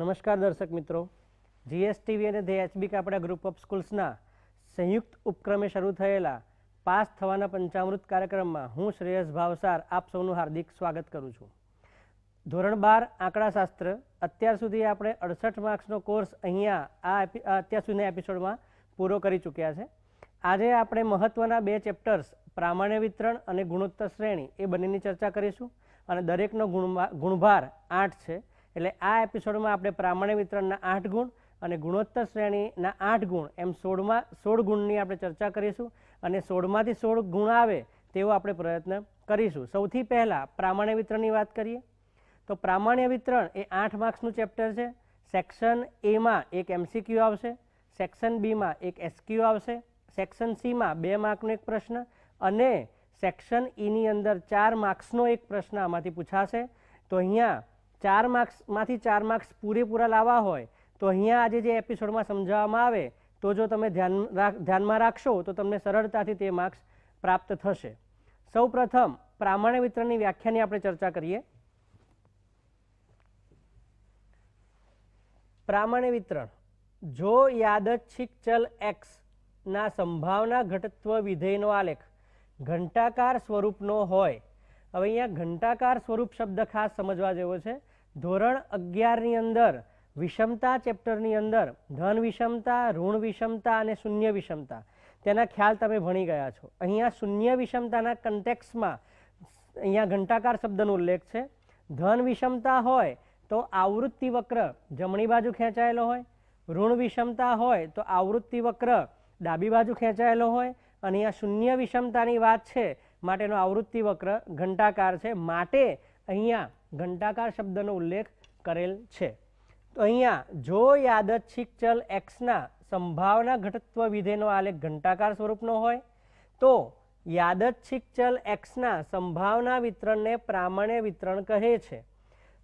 નમસ્કાર દર્શક મિત્રો. જીએસટીવી અને the HB Kapadia group of સ્કૂલ્સના સંયુક્ત ઉપક્રમે શરૂ થયેલા પાસ થવાના પંચામૃત કાર્યક્રમમાં હું શ્રેયસ ભાવસાર આપ સૌનું હાર્દિક સ્વાગત કરું છું. ધોરણ બાર આંકડાશાસ્ત્ર, અત્યાર સુધી આપણે અડસઠ માર્ક્સનો કોર્સ અહીંયા આ અત્યાર સુધીના એપિસોડમાં પૂરો કરી ચૂક્યા છે. આજે આપણે મહત્ત્વના બે ચેપ્ટર્સ, પ્રામાણ્ય વિતરણ અને ગુણોત્તર શ્રેણી એ બંનેની ચર્ચા કરીશું અને દરેકનો ગુણભા- ગુણભાર આઠ છે. એટલે આ એપિસોડમાં આપણે પ્રામાણ્ય વિતરણના આઠ ગુણ અને ગુણોત્તર શ્રેણીના આઠ ગુણ એમ સોળમાં સોળ ગુણની આપણે ચર્ચા કરીશું અને સોળમાંથી સોળ ગુણ આવે તેવો આપણે પ્રયત્ન કરીશું. સૌથી પહેલાં પ્રામાણ્ય વિતરણની વાત કરીએ. તો પ્રામાણ્ય વિતરણ એ આઠ માર્ક્સનું ચેપ્ટર છે. સેક્શન એમાં એક એમસીક્યુ આવશે. સેક્શન બીમાં એક એસક્યુ આવશે. સેક્શન સીમાં બે માર્કનો એક પ્રશ્ન અને સેક્શન ઈની અંદર ચાર માર્ક્સનો એક પ્રશ્ન આમાંથી પૂછાશે. તો અહીંયા ચાર માર્ક્સમાંથી ચાર માર્ક્સ પૂરેપૂરા લાવવા હોય, તો અહીંયા આજે જે એપિસોડમાં સમજાવવામાં આવે, તો જો તમે ધ્યાન ધ્યાનમાં રાખશો, તો તમને સરળતાથી તે માર્ક્સ પ્રાપ્ત થશે. સૌ પ્રથમ પ્રામાણ્ય વિતરણની વ્યાખ્યાની આપણે ચર્ચા કરીએ. પ્રામાણ્ય વિતરણ. જો યાદચ્છિક ચલ એક્સ ના સંભાવના ઘટત્વ વિધેયનો આલેખ ઘંટાકાર સ્વરૂપનો હોય, હવે અહીંયા ઘંટાકાર સ્વરૂપ શબ્દ ખાસ સમજવા જેવો છે. ધોરણ અગિયારની અંદર વિષમતા ચેપ્ટરની અંદર ધન વિષમતા, ઋણ વિષમતા અને શૂન્ય વિષમતા. તેના ખ્યાલ તમે ભણી ગયા છો. અહીંયા શૂન્ય વિષમતાના કન્ટેક્સમાં અહીંયા ઘંટાકાર શબ્દનો ઉલ્લેખ છે. ધન વિષમતા હોય તો આવૃત્તિ વક્ર જમણી બાજુ ખેંચાયેલો હોય. ઋણ વિષમતા હોય તો આવૃત્તિ વક્ર ડાબી બાજુ ખેંચાયેલો હોય. અને અહીંયા શૂન્ય વિષમતાની વાત છે, માટેનો આવૃત્તિ વક્ર ઘંટાકાર છે. માટે અહીંયા ઘંટાકાર શબ્દનો ઉલ્લેખ કરેલ છે. તો અહીંયા જો યાદચ્છિક ચલ એક્સના સંભાવના ઘટત્વ વિધેયનો આલેખ ઘંટાકાર સ્વરૂપનો હોય, તો યાદચ્છિક ચલ એક્સના સંભાવના વિતરણને પ્રામાણ્ય વિતરણ કહે છે.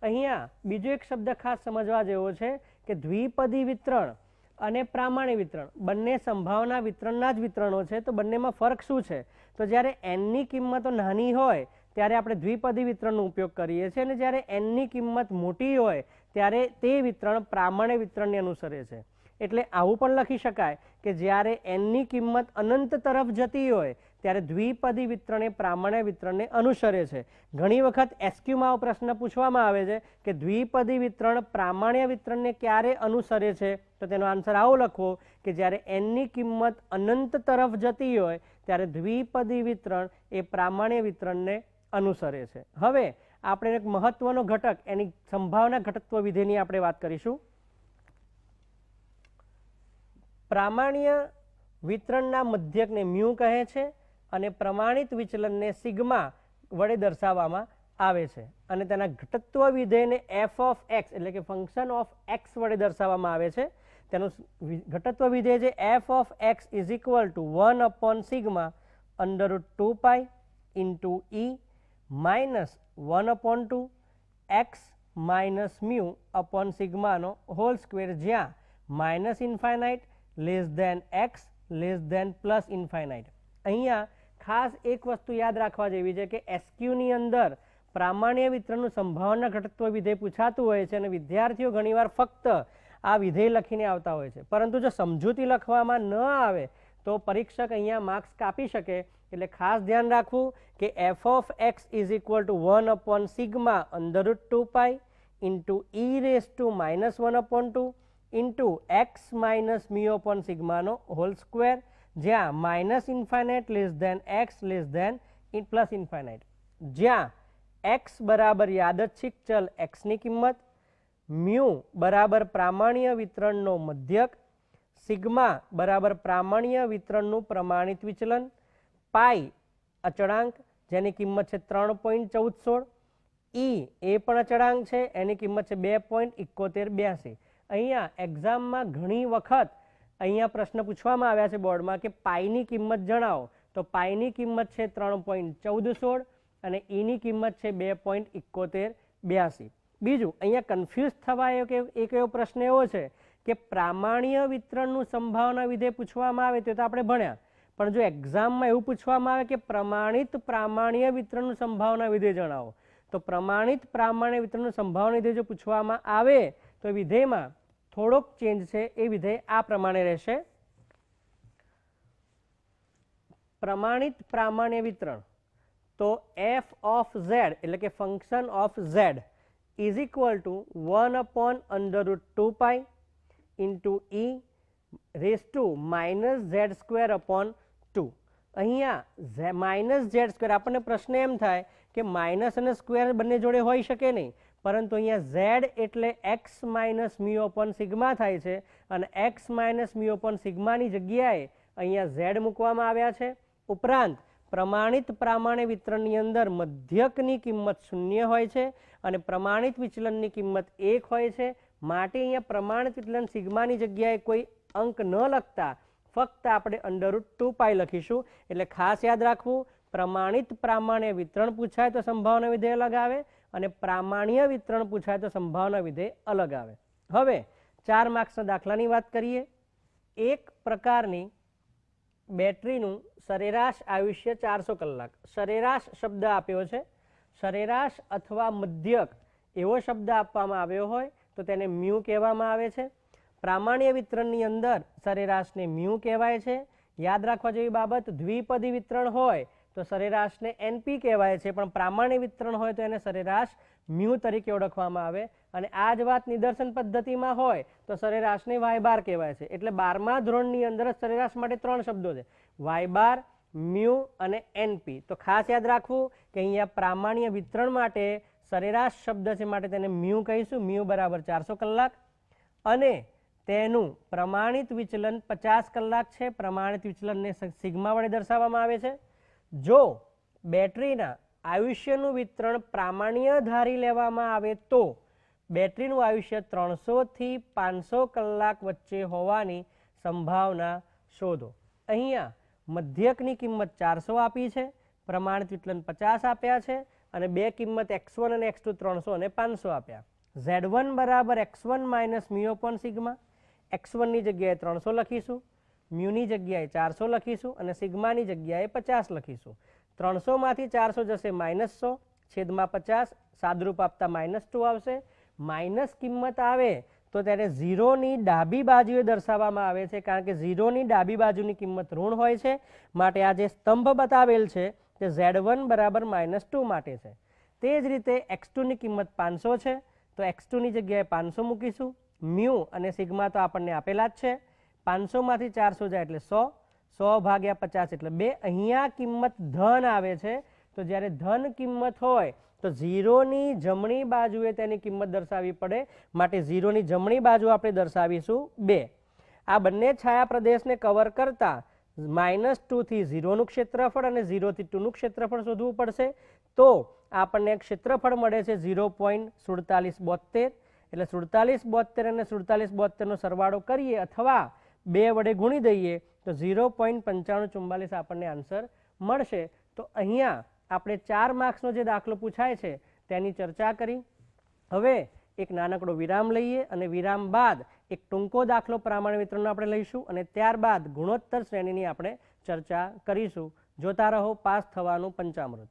અહીંયા બીજો એક શબ્દ ખાસ સમજવા જેવો છે કે દ્વિપદી વિતરણ અને પ્રામાણ્ય વિતરણ, બંને સંભાવના વિતરણના જ વિતરણો છે. તો બંનેમાં ફરક શું છે? તો જ્યારે એનની કિંમતો નાની હોય ત્યારે આપણે દ્વિપદી વિતરણનો ઉપયોગ કરીએ છીએ અને જ્યારે એનની કિંમત મોટી હોય, ત્યારે તે વિતરણ પ્રામાણ્ય વિતરણને અનુસરે છે. એટલે આવું પણ લખી શકાય કે જ્યારે એનની કિંમત અનંત તરફ જતી હોય, ત્યારે દ્વિપદી વિતરણ એ પ્રામાણ્ય વિતરણને અનુસરે છે. ઘણી વખત એસક્યુમાં આવો પ્રશ્ન પૂછવામાં આવે છે કે દ્વિપદી વિતરણ પ્રામાણ્ય વિતરણને ક્યારે અનુસરે છે? તો તેનો આન્સર આવો લખવો કે જ્યારે એનની કિંમત અનંત તરફ જતી હોય, ત્યારે દ્વિપદી વિતરણ એ પ્રામાણ્ય વિતરણને અનુસરે છે. હવે આપણે એક મહત્વનો ઘટક, એની સંભાવના ઘટત્વ વિધેયની આપણે વાત કરીશું. પ્રામાણ્ય વિતરણના મધ્યકને મ્યુ કહે છે અને પ્રમાણિત વિચલનને સિગ્મા વડે દર્શાવવામાં આવે છે. અને તેના ઘટત્વ વિધેયને એફ ઓફ એક્સ એટલે કે ફંક્શન ઓફ એક્સ વડે દર્શાવવામાં આવે છે. તેનું ઘટત્વ વિધેય છે F of X is equal to one upon sigma under two pi into E minus one upon two, X minus mu upon સિગ્માનો whole square જ્યાં minus infinite, less than X, less than plus infinite. અહીંયા ખાસ એક વસ્તુ યાદ રાખવા જેવી છે કે એસક્યુની અંદર પ્રામાણ્ય વિતરણનું સંભાવના ઘટત્વ વિધેય પૂછાતું હોય છે અને વિદ્યાર્થીઓ ઘણીવાર ફક્ત આ વિધેય લખીને આવતા હોય છે. પરંતુ જો સમજૂતી લખવામાં ન આવે તો પરીક્ષક અહીંયા માર્ક્સ કાપી શકે. એટલે ખાસ ધ્યાન રાખવું કે F of X is equal to one upon sigma under two pi into E raise to minus one upon two into X minus mu upon સિગ્માનો whole square જ્યાં minus infinite less than X less than in plus infinite જ્યાં X બરાબર યાદચ્છિક ચલ એક્સની કિંમત mu બરાબર પ્રામાણ્ય વિતરણનો મધ્યક sigma બરાબર પ્રામાણ્ય વિતરણનું પ્રમાણિત વિચલન, પાઈ અચળાંક જેની કિંમત છે ત્રણ પોઈન્ટ ચૌદ સોળ, ઈ એ પણ અચળાંક છે, એની કિંમત છે બે પોઈન્ટ ઇકોતેર બ્યાસી. અહીંયા એક્ઝામમાં ઘણી વખત અહીંયા પ્રશ્ન પૂછવામાં આવ્યા છે બોર્ડમાં કે પાઈની કિંમત જણાવો. તો પાઈની કિંમત છે ત્રણ પોઈન્ટ ચૌદ સોળ અને ઈની કિંમત છે બે પોઈન્ટ ઇકોતેર બ્યાસી. બીજું, અહીંયા કન્ફ્યુઝ થવા એક એવો પ્રશ્ન એવો છે? કે પ્રામાણ્ય વિતરણનું સંભાવના વિધેય પૂછવામાં આવે તો તો આપણે ભણ્યા. પણ જો એક્ઝામમાં એવું પૂછવામાં આવે કે પ્રમાણિત પ્રામાણ્ય વિતરણનું સંભાવના વિધેય જણાવો, તો પ્રમાણિત પ્રામાણ્ય વિતરણનું સંભાવના વિધેય જો પૂછવામાં આવે, તો વિધેયમાં થોડોક ચેન્જ છે એ વિધેય આ પ્રમાણે રહેશે. પ્રમાણિત પ્રામાણ્ય વિતરણ. તો એફ ઓફ ઝેડ એટલે કે function of Z is equal to one upon under root two pi into E raise to minus Z square upon two અહીંયા માઇનસ ઝેડ સ્ક્વેર આપણને પ્રશ્ન એમ થાય કે માઇનસ અને સ્ક્વેર બંને જોડે હોઈ શકે નહીં. પરંતુ અહીંયા ઝેડ એટલે X minus mu upon sigma થાય છે અને એક્સ માઇનસ મ્યુ અપોન સિગ્માની જગ્યાએ અહીંયા ઝેડ મૂકવામાં આવ્યા છે. ઉપરાંત, પ્રમાણિત પ્રામાણિક વિતરણની અંદર મધ્યકની કિંમત શૂન્ય હોય છે અને પ્રમાણિત વિચલનની કિંમત એક હોય છે. માટે અહીંયા પ્રમાણિત વિચલન સિગ્માની જગ્યાએ કોઈ અંક ન લખતા, ફક્ત આપણે અંડરરૂટ ટુ પાઈ લખીશું. એટલે ખાસ યાદ રાખવું, પ્રમાણિત પ્રામાણ્ય વિતરણ પૂછાય તો સંભાવના વિધેય અલગ આવે અને પ્રામાણ્ય વિતરણ પૂછાય તો સંભાવના વિધેય અલગ આવે. હવે ચાર માર્ક્સના દાખલાની વાત કરીએ. એક પ્રકારની બેટરીનું સરેરાશ આયુષ્ય ચારસો કલાક. સરેરાશ શબ્દ આપ્યો છે. સરેરાશ અથવા મધ્યક એવો શબ્દ આપવામાં આવ્યો હોય તો તેને મ્યુ કહેવામાં આવે છે. પ્રામાણ્ય વિતરણની અંદર સરેરાશને મ્યુ કહેવાય છે. યાદ રાખવા જેવી બાબત, દ્વિપદી વિતરણ હોય તો સરેરાશને એનપી કહેવાય છે, પણ પ્રામાણ્ય વિતરણ હોય તો એને સરેરાશ મ્યુ તરીકે ઓળખવામાં આવે. અને આ જ વાત નિદર્શન પદ્ધતિમાં હોય તો સરેરાશને વાય બાર કહેવાય છે. એટલે બારમા ધોરણની અંદર જ સરેરાશ માટે ત્રણ શબ્દો છે. વાય બાર, મ્યુ અને એનપી. તો ખાસ યાદ રાખવું કે અહીંયા પ્રામાણ્ય વિતરણ માટે સરેરાશ શબ્દ છે માટે તેને મ્યુ કહીશું. મ્યુ બરાબર ચારસો કલાક. અને તેનું પ્રમાણિત વિચલન પચાસ કલાક છે. પ્રમાણિત વિચલનને સિગ્મા વડે દર્શાવવામાં આવે છે. જો બેટરીના આયુષ્યનું વિતરણ પ્રામાણ્ય ધારી લેવામાં આવે તો બેટરીનું આયુષ્ય ત્રણસોથી પાંચસો કલાક વચ્ચે હોવાની સંભાવના શોધો. અહીંયા મધ્યકની કિંમત ચારસો આપી છે. પ્રમાણિત વિચલન પચાસ આપ્યા છે. અને બે કિંમત એક્સ વન અને એક્સ ટુ ત્રણસો અને પાંચસો આપ્યા. ઝેડ વન બરાબર X one minus mu upon sigma. X વનની જગ્યાએ ત્રણસો લખીશું. મ્યુની જગ્યાએ ચારસો લખીશું અને સિગ્માની જગ્યાએ પચાસ લખીશું. ત્રણસોમાંથી ચારસો જશે માઇનસ સો, છેદમાં પચાસ, સાદરૂપ આપતા માઇનસ ટુ આવશે. માઇનસ કિંમત આવે તો તેને ઝીરોની ડાબી બાજુએ દર્શાવવામાં આવે છે, કારણ કે ઝીરોની ડાબી બાજુની કિંમત ઋણ હોય છે. માટે આ જે સ્તંભ બતાવેલ છે તે ઝેડ વન બરાબર માઇનસ ટુ માટે છે. તે જ રીતે એક્સ ટુની કિંમત પાંચસો છે. તો એક્સ ટુની જગ્યાએ પાંચસો મૂકીશું. મ્યુ અને સિગ્મા તો આપણને આપેલા જ છે. પાંચસોમાંથી ચારસો જાય એટલે સો. સો ભાગ્યા પચાસ એટલે બે. અહીંયા કિંમત ધન આવે છે. તો જ્યારે ધન કિંમત હોય, તો ઝીરોની જમણી બાજુએ તેની કિંમત દર્શાવવી પડે. માટે ઝીરોની જમણી બાજુ આપણે દર્શાવીશું બે. આ બંને છાયા પ્રદેશને કવર કરતા માઇનસ ટુથી ઝીરોનું ક્ષેત્રફળ અને ઝીરોથી ટુનું ક્ષેત્રફળ શોધવું પડશે. તો આપણને ક્ષેત્રફળ મળે છે ઝીરો પોઈન્ટ સુડતાલીસ બોતેર એટલે સુડતાલીસ બોતેર અને સુડતાલીસ બોતેરનો સરવાળો કરીએ અથવા બે વડે ગુણી દઈએ તો ઝીરો પોઈન્ટ પંચાણું ચુમ્માલીસ આપણને આન્સર મળશે. તો અહીંયા આપણે ચાર માર્ક્સનો જે દાખલો પૂછાય છે તેની ચર્ચા કરી. હવે એક નાનકડો વિરામ લઈએ અને વિરામ બાદ એક ટૂંકો દાખલો પ્રામાણિક મિત્રોનો આપણે લઈશું અને ત્યારબાદ ગુણોત્તર શ્રેણીની આપણે ચર્ચા કરીશું. જોતા રહો, પાસ થવાનું પંચામૃત.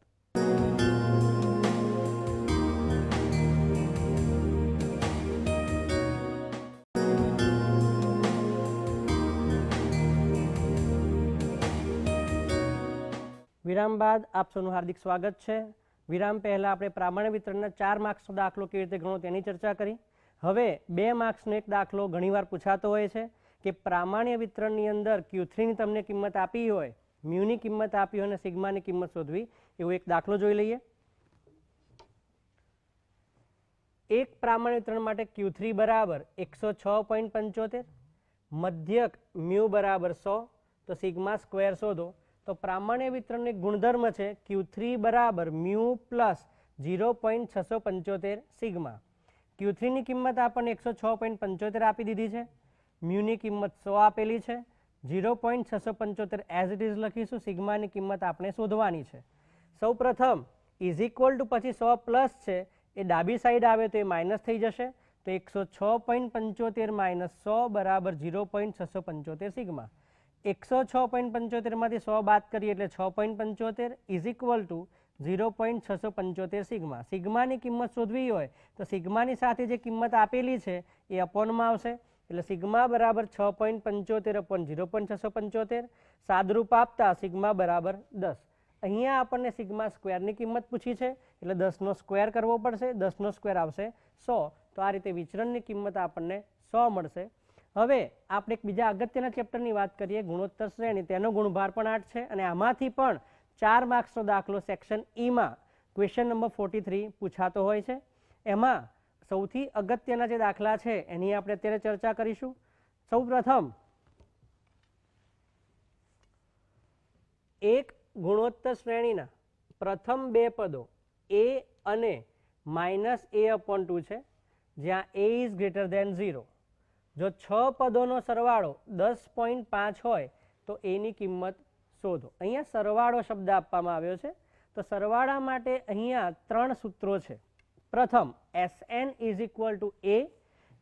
વિરામ બાદ આપ સૌનું હાર્દિક સ્વાગત છે. વિરામ પહેલાં આપણે પ્રામાણ્ય વિતરણના ચાર માર્ક્સનો દાખલો કેવી રીતે ગણો તેની ચર્ચા કરી. હવે બે માર્ક્સનો એક દાખલો ઘણીવાર પૂછાતો હોય છે કે પ્રામાણ્ય વિતરણની અંદર ક્યુ થ્રીની તમને કિંમત આપી હોય, મ્યુની કિંમત આપી હોય અને સિગ્માની કિંમત શોધવી, એવો એક દાખલો જોઈ લઈએ. એક પ્રામાણ્ય વિતરણ માટે ક્યુ બરાબર એકસો છ પોઈન્ટ પંચોતેર, મધ્યક મ્યુ બરાબર સો, તો સિગ્મા સ્ક્વેર શોધો. તો પ્રામાણ્ય વિતરણનો ગુણધર્મ છે ક્યુ થ્રી બરાબર મ્યુ પ્લસ ઝીરો પોઈન્ટ છસો પંચોતેર સિગ્મા. ક્યુ થ્રીની કિંમત આપણને એકસો છ પોઈન્ટ પંચોતેર આપી દીધી છે. મ્યુની કિંમત સો આપેલી છે. ઝીરો પોઈન્ટ છસો પંચોતેર એઝ ઇટ ઇઝ લખીશું, સિગ્માની કિંમત આપણે શોધવાની છે. સૌ પ્રથમ ઇઝ ઇક્વલ ટુ પછી સો પ્લસ છે, એ ડાબી સાઈડ આવે તો એ માઇનસ થઈ જશે. તો એકસો છ પોઈન્ટ પંચોતેર માઇનસ સો બરાબર ઝીરો પોઈન્ટ છસો પંચોતેર સિગ્મા. એકસો છ પોઈન્ટ પંચોતેરમાંથી સો બાદ કરીએ એટલે છ પોઈન્ટ પંચોતેર is equal to zero point છસો પંચોતેર સિગ્મા. સિગ્માની કિંમત શોધવી હોય તો સિગ્માની સાથે જે કિંમત આપેલી છે એ અપોનમાં આવશે. એટલે સિગ્મા બરાબર છ પોઈન્ટ પંચોતેર અપોન ઝીરો પોઈન્ટ છસો પંચોતેર. સાદરૂપ આપતા સિગ્મા બરાબર દસ. અહીંયા આપણને સિગ્મા સ્ક્વેરની કિંમત પૂછી છે. એટલે દસનો સ્ક્વેર કરવો પડશે. દસનો સ્ક્વેર આવશે સો. તો આ રીતે વિચરણની કિંમત આપણને સો મળશે. હવે આપણે એક બીજા અગત્યના ચેપ્ટરની વાત કરીએ, ગુણોત્તર શ્રેણી. તેનો ગુણભાર પણ આઠ છે અને આમાંથી પણ ચાર માર્ક્સનો દાખલો સેક્શન ઈમાં ક્વેશ્ચન નંબર ફોર્ટી થ્રી પૂછાતો હોય છે. એમાં સૌથી અગત્યના જે દાખલા છે, એની આપણે અત્યારે ચર્ચા કરીશું. સૌ પ્રથમ એક ગુણોત્તર શ્રેણીના પ્રથમ બે પદો એ અને માઇનસ એ અપોન ટુ છે, જ્યાં A is greater than zero જો છ પદોનો સરવાળો દસ પોઈન્ટ પાંચ હોય, તો એની કિંમત શોધો. અહીંયા સરવાળો શબ્દ આપવામાં આવ્યો છે. તો સરવાળા માટે અહીંયા ત્રણ સૂત્રો છે. પ્રથમ S N is equal to A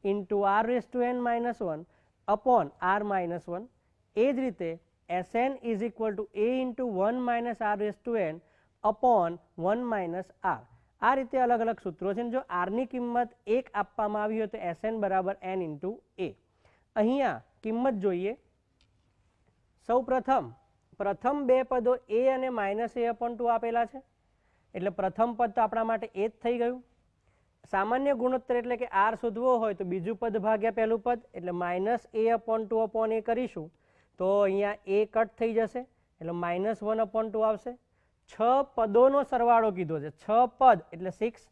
into R raise to N minus one upon R minus one એ જ રીતે S N is equal to A into one minus R raise to N upon one minus R આ રીતે અલગ અલગ સૂત્રો છે જો આરની કિંમત એક આપવામાં આવી હોય તો એસ એન બરાબર એન ઇન્ટુ એ અહીંયા કિંમત જોઈએ. સૌ પ્રથમ પ્રથમ બે પદો એ અને માઇનસ એ અપોન ટુ આપેલા છે. એટલે પ્રથમ પદ તો આપણા માટે એ જ થઈ ગયું. સામાન્ય ગુણોત્તર એટલે કે આર શોધવો હોય તો બીજું પદ ભાગ્યા પહેલું પદ, એટલે minus A upon two upon A કરીશું, તો અહીંયા એ કટ થઈ જશે. એટલે માઇનસ વન અપોન ટુ આવશે. છ પદોનો સરવાળો કીધો છે. છ પદ એટલે સિક્સ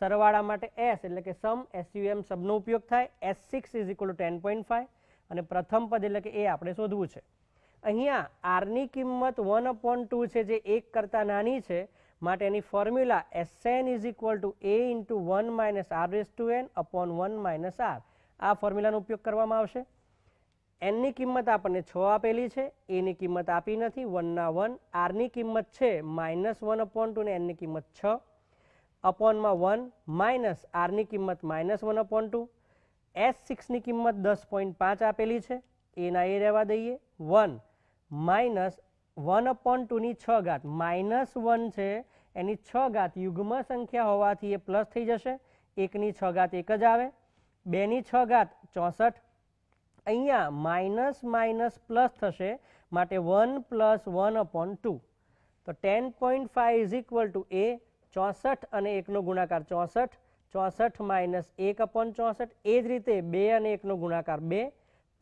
સરવાળા માટે એસ એટલે કે સમ એસયુએમ સબનો ઉપયોગ થાય. S six is equal ten point five અને પ્રથમ પદ એટલે કે એ આપણે શોધવું છે. અહીંયા આરની કિંમત વન અપોન ટુ છે જે એક કરતાં નાની છે. માટે એની formula S N is equal to A into one minus R raise to N upon one minus R આ ફોર્મ્યુલાનો ઉપયોગ કરવામાં આવશે. એનની કિંમત આપણને છ આપેલી છે એની કિંમત આપી નથી વનના વન આરની કિંમત છે માઇનસ વન અપોન ટુ ને એનની કિંમત છ. અપોનમાં વન માઇનસ આરની કિંમત minus one upon two S સિક્સની કિંમત દસ પોઈન્ટ પાંચ આપેલી છે એના એ રહેવા દઈએ. વન માઇનસ વન અપોન ટુની છ ઘાત. માઇનસ વન છે, એની છ ઘાત યુગ્મ સંખ્યા હોવાથી એ પ્લસ થઈ જશે. એકની છ ઘાત એક જ આવે. બેની છ ઘાત ચોસઠ અહીંયા માઇનસ માઇનસ પ્લસ થશે, માટે one plus one upon two તો ten point five is equal to A ચોસઠ અને એકનો ગુણાકાર ચોસઠ ચોસઠ માઇનસ એક અપોન ચોસઠ, એ જ રીતે બે અને એકનો ગુણાકાર બે,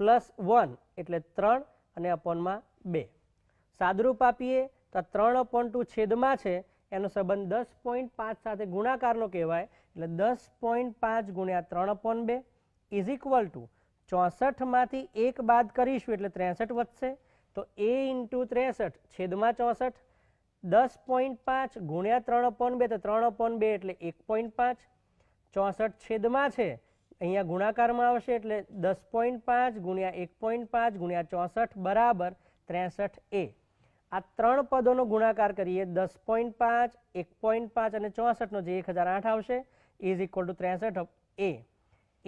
પ્લસ વન, એટલે ત્રણ અને અપોનમાં બે. સાદરૂપ આપીએ, તો ત્રણ અપોન ટુ છેદમાં છે, એનો સંબંધ દસ પોઈન્ટ પાંચ સાથે ગુણાકારનો કહેવાય, એટલે દસ પોઈન્ટ પાંચ ગુણ્યા ત્રણ અપોન બે ઇઝ ઇક્વલ ટુ ચોસઠમાંથી એક બાદ કરીશું એટલે ત્રેસઠ વધશે. તો એ ઇન્ટુ ત્રેસઠ છેદમાં ચોસઠ, દસ પોઈન્ટ પાંચ ગુણ્યા ત્રણ અપોન બે, તો ત્રણ અપોન બે એટલે એક પોઈન્ટ પાંચ. ચોસઠ છેદમાં છે, અહીંયા ગુણાકારમાં આવશે એટલે દસ પોઈન્ટ પાંચ ગુણ્યા એક પોઈન્ટ પાંચ ગુણ્યા ચોસઠ બરાબર ત્રેસઠ એ. આ ત્રણ પદોનો ગુણાકાર કરીએ, દસ પોઈન્ટ પાંચ, એક પોઈન્ટ પાંચ અને ચોસઠનો જે એક હજાર આઠ આવશે ઇઝ ઇક્વલ ટુ ત્રેસઠ એ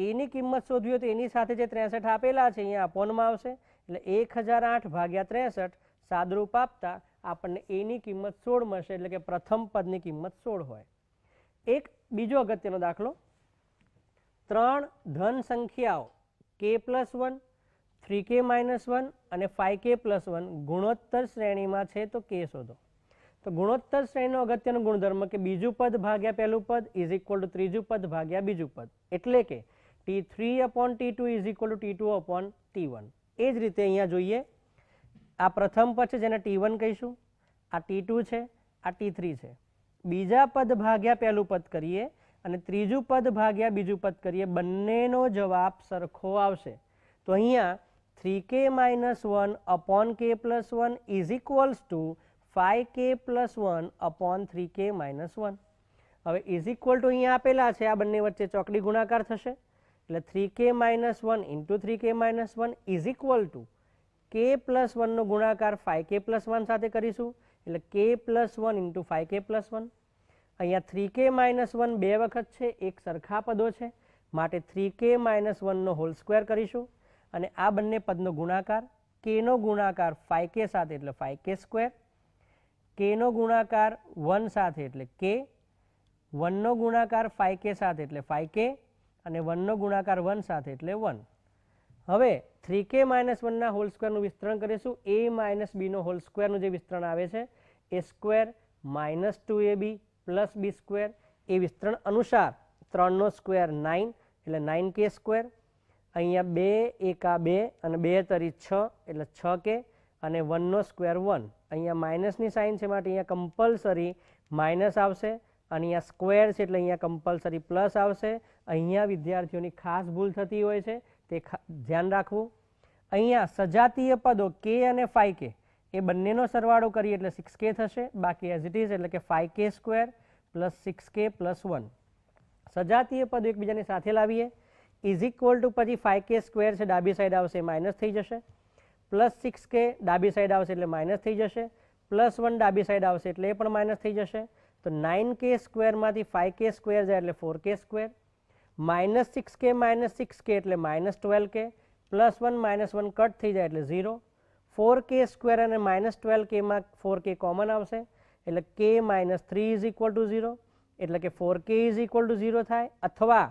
એની કિંમત શોધવી હોય તો એની સાથે જે ત્રેસઠ આપેલા છે, અહીંયા આપવામાં આવશે. એટલે એક હજાર આઠ ભાગ્યા ત્રેસઠ, સાદરૂપ આપતા આપણને એની કિંમત સોળ મળશે. એટલે કે પ્રથમ પદની કિંમત સોળ હોય. એક બીજો અગત્યનો દાખલો. ત્રણ ધન સંખ્યાઓ K plus one three K minus one અને ફાઈવ કે પ્લસ વન ગુણોત્તર શ્રેણીમાં છે તો કે શોધો. તો ગુણોત્તર શ્રેણીનો અગત્યનો ગુણધર્મ કે બીજું પદ ભાગ્યા પહેલું પદ ઇઝ ઇક્વલ ટુ ત્રીજું પદ ભાગ્યા બીજું પદ. એટલે કે T three upon T two is equal to T two upon T one એ જ રીતે અહીંયા જોઈએ, આ પ્રથમ પદ છે જેને ટી વન કહીશું, આ ટી છે, આ ટી થ્રી છે. બીજા પદ ભાગ્યા પહેલું પદ કરીએ અને ત્રીજું પદ ભાગ્યા બીજું પદ કરીએ, બંનેનો જવાબ સરખો આવશે. તો અહીંયા three K minus one upon K plus one is equals to five K plus one upon three K minus one હવે ઇઝ ઇક્વલ ટુ અહીંયા આપેલા છે, આ બંને વચ્ચે ચોકડી ગુણાકાર થશે. એટલે three k minus one into three k minus one is equal to k plus વનનો ગુણાકાર ફાઈવ કે પ્લસ વન સાથે કરીશું. એટલે K plus one into five K plus one અહીંયા થ્રી કે માઇનસ વન બે વખત છે, એક સરખા પદો છે. માટે થ્રી કે માઇનસ વનનો હોલ સ્ક્વેર કરીશું. અને આ બંને પદનો ગુણાકાર કેનો ગુણાકાર ફાઈવ કે સાથે, એટલે ફાઈવ કે સ્ક્વેર કેનો ગુણાકાર વન સાથે, એટલે કે વનનો ગુણાકાર ફાઈવ કે સાથે, એટલે ફાઈવ કે અને વનનો ગુણાકાર વન સાથે એટલે વન. હવે થ્રી કે માઇનસ વનના હોલ સ્ક્વેરનું વિસ્તરણ કરીશું. એ માઇનસ બીનો હોલ સ્ક્વેરનું જે વિસ્તરણ આવે છે, A square minus two A B plus B square. એ વિસ્તરણ અનુસાર ત્રણનો સ્ક્વેર નાઇન, એટલે નાઇન કે સ્ક્વેર. અહીંયા બે, એકા બે અને બે તરી છ, એટલે છ કે અને વનનો સ્ક્વેર વન. અહીંયા માઇનસની સાઇન છે માટે અહીંયા કમ્પલસરી માઇનસ આવશે. અહીંયા સ્ક્વેર છે એટલે અહીંયા કમ્પલસરી પ્લસ આવશે. અહીંયા વિદ્યાર્થીઓની ખાસ ભૂલ થતી હોય છે, તે ધ્યાન રાખવું. અહીંયા સજાતીય પદો કે અને ફાઈ કે એ બંનેનો સરવાળો કરીએ એટલે સિક્સ કે થશે. બાકી એઝ ઇટ ઇઝ એટલે કે five K square plus six K plus one સજાતીય પદો એકબીજાની સાથે લાવીએ. ઇઝ ઇક્વલ ટુ પછી ફાઈ કે સ્ક્વેર છે, ડાબી સાઈડ આવશે માઇનસ થઈ જશે. પ્લસ સિક્સ કે ડાબી સાઈડ આવશે, એટલે માઇનસ થઈ જશે. પ્લસ વન ડાબી સાઈડ આવશે, એટલે એ પણ માઇનસ થઈ જશે. તો નાઇન કે સ્ક્વેરમાંથી ફાઈવ કે સ્ક્વેર જાય એટલે four K square minus six K minus six K એટલે minus twelve K plus one minus one cut થઈ જાય એટલે ઝીરો ફોર કે સ્ક્વેર અને માઇનસ ટ્વેલ્વ કેમાં ફોર કે કોમન આવશે. એટલે K minus three is equal to zero એટલે કે ફોર કે ઇઝ ઇક્વલ ટુ ઝીરો થાય અથવા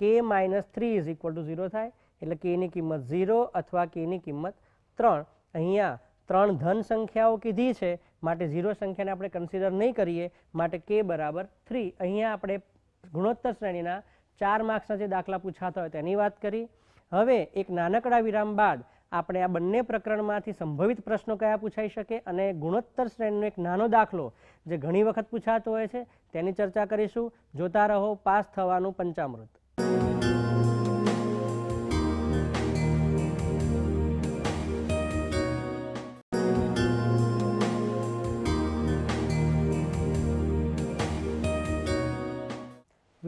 K minus three is equal to zero થાય. એટલે કેની કિંમત ઝીરો અથવા કેની કિંમત ત્રણ. અહીંયા ત્રણ ધન સંખ્યાઓ કીધી છે. માટે ઝીરો સંખ્યાને આપણે કન્સિડર નહીં કરીએ, માટે કે બરાબર થ્રી અહીંયા આપણે ગુણોત્તર શ્રેણીના ચાર માર્ક્સના જે દાખલા પૂછાતા હોય તેની વાત કરી. હવે એક નાનકડા વિરામ બાદ આપણે આ બંને પ્રકરણમાંથી સંભવિત પ્રશ્નો કયા પૂછાઈ શકે અને ગુણોત્તર શ્રેણીનો એક નાનો દાખલો જે ઘણી વખત પૂછાતો હોય છે, તેની ચર્ચા કરીશું. જોતા રહો, પાસ થવાનું પંચામૃત.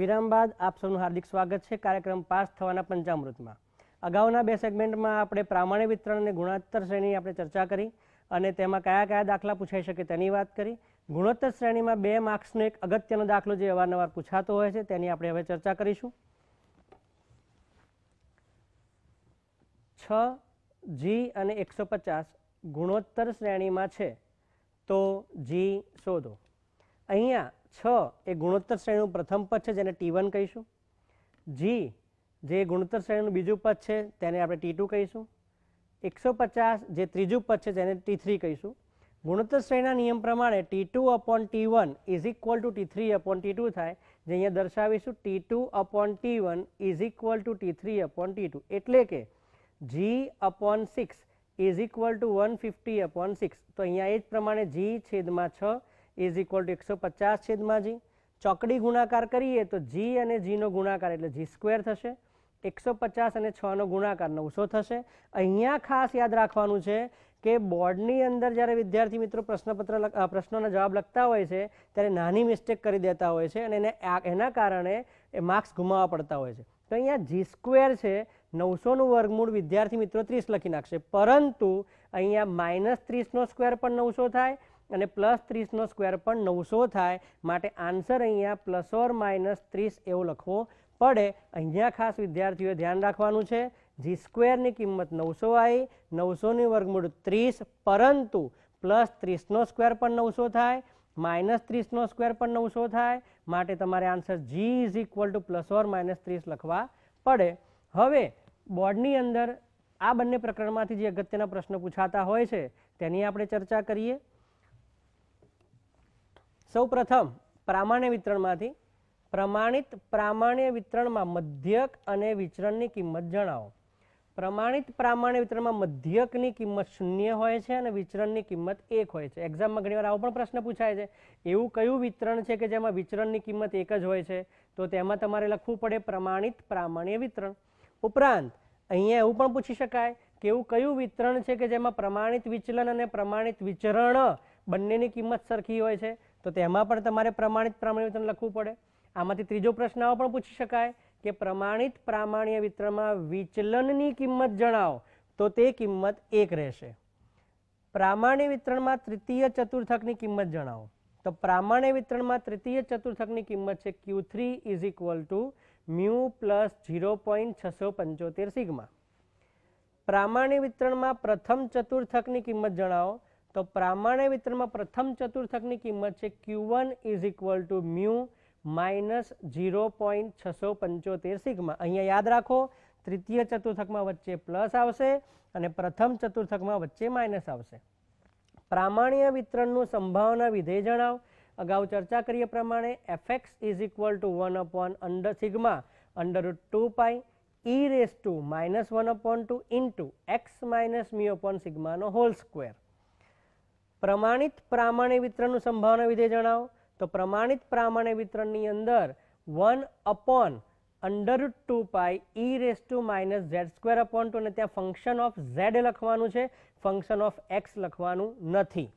વિરામ બાદ આપ સૌનું હાર્દિક સ્વાગત છે કાર્યક્રમ પાસ થવાના પંચામૃતમાં. અગાઉના બે સેગમેન્ટમાં આપણે પ્રામાણિક વિતરણ અને ગુણોત્તર શ્રેણી આપણે ચર્ચા કરી અને તેમાં કયા કયા દાખલા પૂછાઈ શકે તેની વાત કરી. ગુણોત્તર શ્રેણીમાં બે માર્ક્સનો એક અગત્યનો દાખલો જે અવારનવાર પૂછાતો હોય છે તેની આપણે હવે ચર્ચા કરીશું. છ જી અને એકસો પચાસ ગુણોત્તર શ્રેણીમાં છે. તો જી શોધો. અહીંયા છ એ ગુણોત્તર શ્રેણીનું પ્રથમ પદ છે, જેને ટી વન કહીશું. જી, જે ગુણોત્તર શ્રેણીનું બીજું પદ છે, તેને આપણે ટી ટુ કહીશું. એકસો પચાસ, જે ત્રીજું પદ છે તેને ટી થ્રી કહીશું. ગુણોત્તર શ્રેણીના નિયમ પ્રમાણે T two upon T one is equal to T three upon T two થાય, જે અહીંયા દર્શાવીશું T two upon T one is equal to T three upon T two. એટલે કે G upon six is equal to one fifty upon six. તો અહીંયા એ જ પ્રમાણે જી છેદમાં છ ઇઝ ઇક્વલ ટુ એકસો પચાસ છેદમાં જી ચોકડી ગુણાકાર કરીએ તો જી અને જીનો ગુણાકાર એટલે જી સ્ક્વેર થશે. એકસો પચાસ અને છનો ગુણાકાર નવસો થશે. અહીંયા ખાસ યાદ રાખવાનું છે કે બોર્ડની અંદર જ્યારે વિદ્યાર્થી મિત્રો પ્રશ્નપત્ર પ્રશ્નોના જવાબ લખતા હોય છે, ત્યારે નાની મિસ્ટેક કરી દેતા હોય છે અને એને એના કારણે એ માર્ક્સ ગુમાવવા પડતા હોય છે. તો અહીંયા જી સ્ક્વેર છે નવસોનું વર્ગમૂળ વિદ્યાર્થી મિત્રો ત્રીસ લખી નાખશે. પરંતુ અહીંયા માઇનસ ત્રીસનો સ્ક્વેર પણ નવસો થાય અને પ્લસ ત્રીસનો સ્ક્વેર પણ નવસો થાય. માટે આન્સર અહીંયા પ્લસ ઓર માઇનસ ત્રીસ એવો લખવો પડે. અહીંયા ખાસ વિદ્યાર્થીઓએ ધ્યાન રાખવાનું છે. જી સ્ક્વેરની કિંમત નવસો આવી, નવસોની વર્ગમૂળ ત્રીસ, પરંતુ પ્લસ ત્રીસનો સ્ક્વેર પણ નવસો થાય માઇનસ ત્રીસનો સ્ક્વેર પણ નવસો થાય. માટે તમારે answer G is equal to plus or minus ત્રીસ લખવા પડે. હવે બોર્ડની અંદર આ બંને પ્રકરણમાંથી જે અગત્યના પ્રશ્નો પૂછાતા હોય છે, તેની આપણે ચર્ચા કરીએ. સૌ પ્રથમ પ્રામાણ્ય વિતરણમાંથી પ્રમાણિત પ્રામાણ્ય વિતરણમાં મધ્યક અને વિચરણની કિંમત જણાવો. પ્રમાણિત પ્રામાણ્ય વિતરણમાં મધ્યકની કિંમત શૂન્ય હોય છે અને વિચરણની કિંમત એક હોય છે. એક્ઝામમાં ઘણીવાર આવો પણ પ્રશ્ન પૂછાય છે. એવું કયું વિતરણ છે કે જેમાં વિચરણની કિંમત એક જ હોય છે? તો તેમાં તમારે લખવું પડે પ્રમાણિત પ્રામાણ્ય વિતરણ. ઉપરાંત, અહીંયા એવું પણ પૂછી શકાય કે એવું કયું વિતરણ છે કે જેમાં પ્રમાણિત વિચલન અને પ્રમાણિત વિચરણ બંનેની કિંમત સરખી હોય છે? તો તેમાં પણ તમારે પ્રમાણિત પ્રામાણ્ય વિતરણ લખવું પડે. આમાંથી ત્રીજો પ્રશ્ન પણ પૂછી શકાય કે પ્રમાણિત પ્રામાણ્ય વિતરણમાં વિચલનની કિંમત જણાવો, તો તે કિંમત એક રહેશે. પ્રામાણ્ય વિતરણમાં તૃતીય ચતુર્થકની કિંમત જણાવો. તો પ્રામાણ્ય વિતરણમાં તૃતીય ચતુર્થકની કિંમત છે Q three is equal to mu plus zero point છસો પંચોતેર સિગ્મા પ્રામાણ્ય વિતરણમાં પ્રથમ ચતુર્થકની કિંમત જણાવો તો પ્રામાણ્ય વિતરણમાં પ્રથમ ચતુર્થકની કિંમત છે Q one is equal to mu minus zero point છસો પંચોતેર સિગ્મા અહીંયા યાદ રાખો, તૃતીય ચતુર્થકમાં વચ્ચે પ્લસ આવશે અને પ્રથમ ચતુર્થકમાં વચ્ચે માઇનસ આવશે. પ્રામાણ્ય વિતરણનું સંભાવના વિધેય જણાવ. અગાઉ ચર્ચા કરીએ પ્રમાણે F X is equal to one upon under sigma under two pi E raise to minus one upon two into X minus mu upon સિગ્માનો whole square પ્રમાણિત પ્રામાણ્ય વિતરણનું સંભાવના વિધેય જણાવો. તો પ્રમાણિત પ્રામાણ્ય વિતરણની અંદર one upon under two pi E raise to minus Z square upon two અને ત્યાં ફંક્શન ઓફ ઝેડ લખવાનું છે. ફંક્શન ઓફ એક્સ લખવાનું નથી.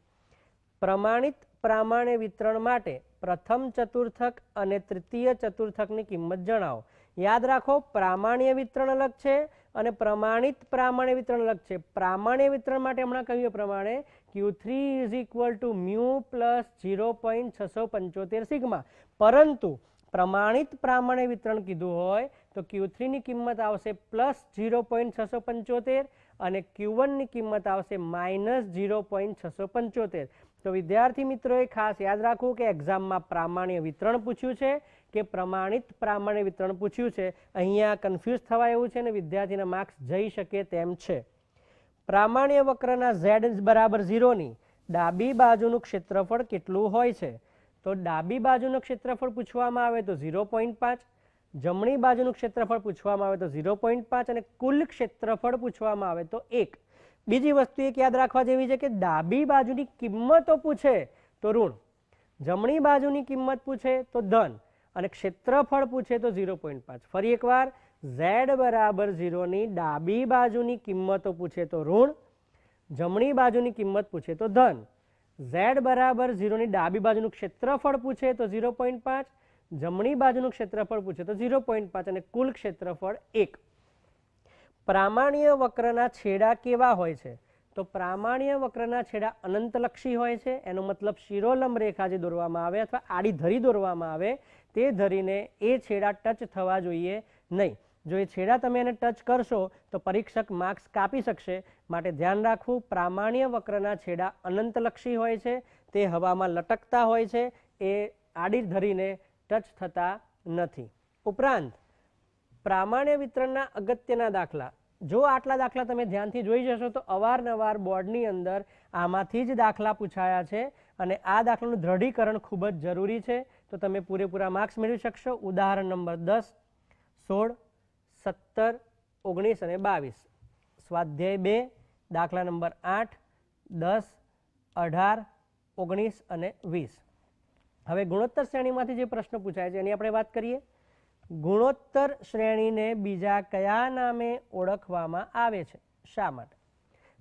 પ્રમાણિત પ્રામાણ્ય વિતરણ માટે પ્રથમ ચતુર્થક અને તૃતીય ચતુર્થકની કિંમત જણાવો. યાદ રાખો, પ્રામાણ્ય વિતરણ અલગ છે અને પ્રમાણિત પ્રામાણ્ય વિતરણ અલગ છે. પ્રામાણ્ય વિતરણ માટે હમણાં કહ્યું પ્રમાણે three is equal to mu plus zero point છસો પંચોતેર સિગ્મા. પરંતુ પ્રમાણિત પ્રામાણ્ય વિતરણ કીધું હોય તો ક્યુ થ્રીની કિંમત આવશે પ્લસ ઝીરો પોઈન્ટ છસો પંચોતેર અને ક્યુ વનની કિંમત આવશે માઇનસ ઝીરો પોઈન્ટ છસો પંચોતેર. તો વિદ્યાર્થી મિત્રોએ ખાસ યાદ રાખવું કે એક્ઝામમાં પ્રામાણ્ય વિતરણ પૂછ્યું છે કે પ્રમાણિત પ્રામાણ્ય વિતરણ પૂછ્યું છે. અહીંયા કન્ફ્યુઝ થવા એવું છે અને વિદ્યાર્થીના માર્ક્સ જઈ શકે તેમ છે. પ્રામાણ્ય વક્રના ઝેડ બરાબર ઝીરોની ડાબી બાજુનું ક્ષેત્રફળ કેટલું હોય છે? તો ડાબી બાજુનું ક્ષેત્રફળ પૂછવામાં આવે તો ઝીરો પોઈન્ટ પાંચ, જમણી બાજુનું ક્ષેત્રફળ પૂછવામાં આવે તો ઝીરો પોઈન્ટ પાંચ અને કુલ ક્ષેત્રફળ પૂછવામાં આવે તો એક. બીજી વસ્તુ એક યાદ રાખવા જેવી છે કે ડાબી બાજુની કિંમતો પૂછે તો ઋણ. જમણી બાજુની કિંમત પૂછે તો ધન અને ક્ષેત્રફળ પૂછે તો ઝીરો પોઈન્ટ પાંચ. ફરી એકવાર ઝેડ બરાબર ઝીરોની ડાબી બાજુની કિંમતો પૂછે તો ઋણ, જમણી બાજુની કિંમત પૂછે તો ધન. ઝેડ બરાબર ઝીરોની ડાબી બાજુનું ક્ષેત્રફળ પૂછે તો ઝીરો પોઈન્ટ પાંચ, જમણી બાજુનું ક્ષેત્રફળ પૂછે તો ઝીરો પોઈન્ટ પાંચ અને કુલ ક્ષેત્રફળ એક. પ્રામાણ્ય વક્રના છેડા કેવા હોય છે? તો પ્રામાણ્ય વક્રના છેડા અનંતલક્ષી હોય છે. એનો મતલબ શિરોલંબ રેખા જે દોરવામાં આવે અથવા આડી ધરી દોરવામાં આવે, તે ધરીને એ છેડા ટચ થવા જોઈએ નહીં. જો એ છેડા તમે એને ટચ કરશો, તો પરીક્ષક માર્ક્સ કાપી શકશે. માટે ધ્યાન રાખવું, પ્રામાણ્ય વક્રના છેડા અનંતલક્ષી હોય છે, તે હવામાં લટકતા હોય છે, એ આડી ધરીને ટચ થતા નથી. ઉપરાંત, પ્રામાણ્ય વિતરણના અગત્યના દાખલા. જો આટલા દાખલા તમે ધ્યાનથી જોઈ જશો, તો અવારનવાર બોર્ડની અંદર આમાંથી જ દાખલા પૂછાયા છે અને આ દાખલાનું દ્રઢીકરણ ખૂબ જ જરૂરી છે. તો તમે પૂરેપૂરા માર્ક્સ મેળવી શકશો. ઉદાહરણ નંબર દસ, સોળ સત્તર, ઓગણીસ અને બાવીસ. સ્વાધ્યાય બે, દાખલા નંબર આઠ, દસ, અઢાર, ઓગણીસ અને વીસ. હવે ગુણોત્તર શ્રેણીમાંથી જે પ્રશ્ન પૂછાય છે, એની આપણે વાત કરીએ. ગુણોત્તર શ્રેણીને બીજા કયા નામે ઓળખવામાં આવે છે? શા માટે?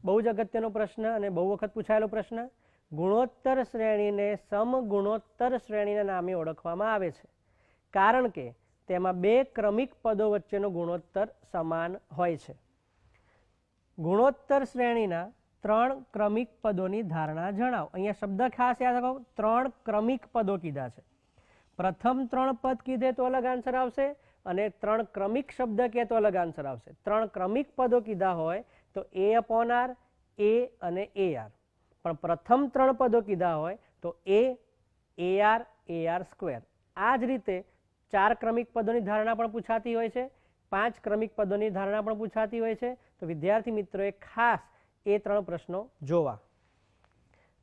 બહુ જ અગત્યનો પ્રશ્ન અને બહુ વખત પૂછાયેલો પ્રશ્ન. ગુણોત્તર શ્રેણીને સમગુણોત્તર શ્રેણીના નામે ઓળખવામાં આવે છે. કારણ કે તેમાં બે ક્રમિક પદો વચ્ચેનો ગુણોત્તર સમાન હોય છે. ગુણોત્તર શ્રેણીના ત્રણ ક્રમિક પદોની ધારણા જણાવો. અહીંયા શબ્દ ખાસ યાદ રાખો. ત્રણ ક્રમિક પદો કીધા છે. પ્રથમ ત્રણ પદ કીધે તો અલગ આન્સર આવશે અને ત્રણ ક્રમિક શબ્દ કહે તો અલગ આન્સર આવશે. ત્રણ ક્રમિક પદો કીધા હોય તો એ અપોન આર એ અને એ આર પણ પ્રથમ ત્રણ પદો કીધા હોય તો A A R A R square આ જ રીતે ચાર ક્રમિક પદોની ધારણા પણ પૂછાતી હોય છે, પાંચ ક્રમિક પદોની ધારણા પણ પૂછાતી હોય છે. તો વિદ્યાર્થી મિત્રોએ ખાસ એ ત્રણ પ્રશ્નો જોવા.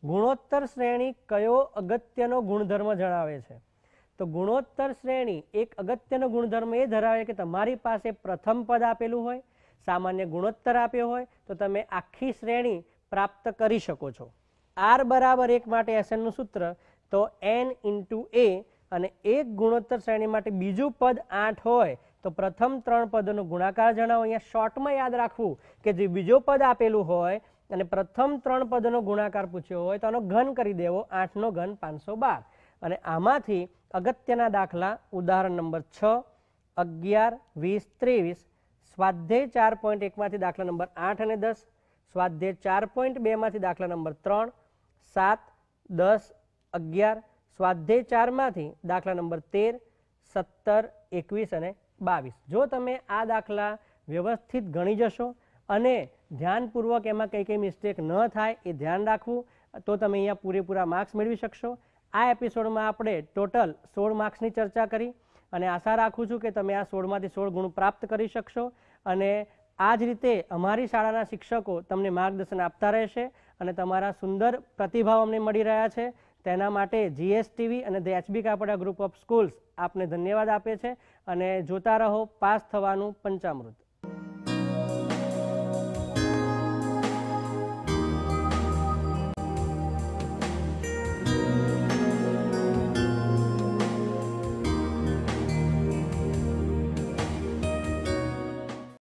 ગુણોત્તર શ્રેણી કયો અગત્યનો ગુણધર્મ જણાવે છે? તો ગુણોત્તર શ્રેણી એક અગત્યનો ગુણધર્મ એ ધરાવે કે તમારી પાસે પ્રથમ પદ આપેલું હોય, સામાન્ય ગુણોત્તર આપ્યો હોય, તો તમે આખી શ્રેણી પ્રાપ્ત કરી શકો છો. આર બરાબર એક માટે એસએનનું સૂત્ર, તો એન ઇન્ટુ એ અને એક ગુણોત્તર શ્રેણી માટે બીજું પદ આઠ હોય, તો પ્રથમ ત્રણ પદોનો ગુણાકાર જણાવો. અહીંયા શોર્ટમાં યાદ રાખવું કે જે બીજો પદ આપેલું હોય અને પ્રથમ ત્રણ પદનો ગુણાકાર પૂછ્યો હોય, તો આનો ઘન કરી દેવો. આઠનો ઘન પાંચસો બાર. અને આમાંથી અગત્યના દાખલા ઉદાહરણ નંબર છ, અગિયાર, વીસ, ત્રેવીસ, સ્વાધ્યાય ચાર પોઈન્ટ એકમાંથી દાખલા નંબર આઠ અને દસ, સ્વાધ્યાય ચાર પોઈન્ટ બેમાંથી દાખલા નંબર ત્રણ, સાત, દસ, અગિયાર સ્વાધ્યાય ચારમાંથી દાખલા નંબર તેર, સત્તર, એકવીસ અને બાવીસ. જો તમે આ દાખલા વ્યવસ્થિત ગણી જશો અને ધ્યાનપૂર્વક એમાં કંઈ કંઈ મિસ્ટેક ન થાય એ ધ્યાન રાખવું, તો તમે અહીંયા પૂરેપૂરા માર્ક્સ મેળવી શકશો. આ એપિસોડમાં આપણે ટોટલ સોળ માર્ક્સની ચર્ચા કરી અને આશા રાખું છું કે તમે આ સોળમાંથી સોળ ગુણ પ્રાપ્ત કરી શકશો અને આ જ રીતે અમારી શાળાના શિક્ષકો તમને માર્ગદર્શન આપતા રહેશે અને તમારા સુંદર પ્રતિભાવ અમને મળી રહ્યા છે. તેના માટે જીએસટીવી અને the HB Kapadia group of schools આપને ધન્યવાદ આપે છે અને જોતા રહો, પાસ થવાનું પંચામૃત.